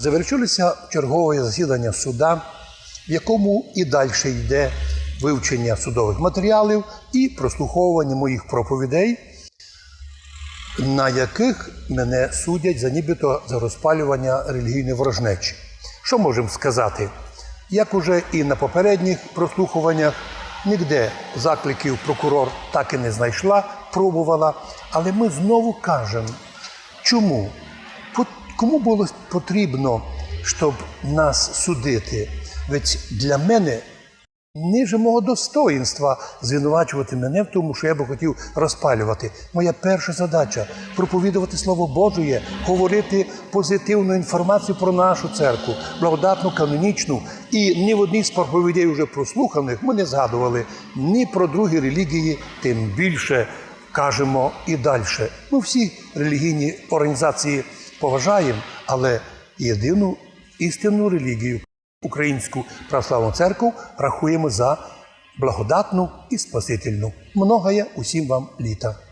Завершилося чергове засідання суда, в якому і далі йде вивчення судових матеріалів і прослуховування моїх проповідей, на яких мене судять за нібито за розпалювання релігійної ворожнечі. Що можемо сказати? Як уже і на попередніх прослухуваннях, ніде закликів прокурор так і не знайшла, пробувала, але ми знову кажемо, чому? Кому було потрібно, щоб нас судити? Ведь для мене ниже мого достоїнства звинувачувати мене в тому, що я би хотів розпалювати. Моя перша задача проповідувати Слово Божє, говорити позитивну інформацію про нашу церкву, благодатну, канонічну. І ні в одній з проповідей вже прослуханих ми не згадували ні про другі релігії, тим більше кажемо і далі. Ми всі релігійні організації поважаємо, але єдину істинну релігію Українську православну церкву рахуємо за благодатну і спасительну. Многое усім вам літа.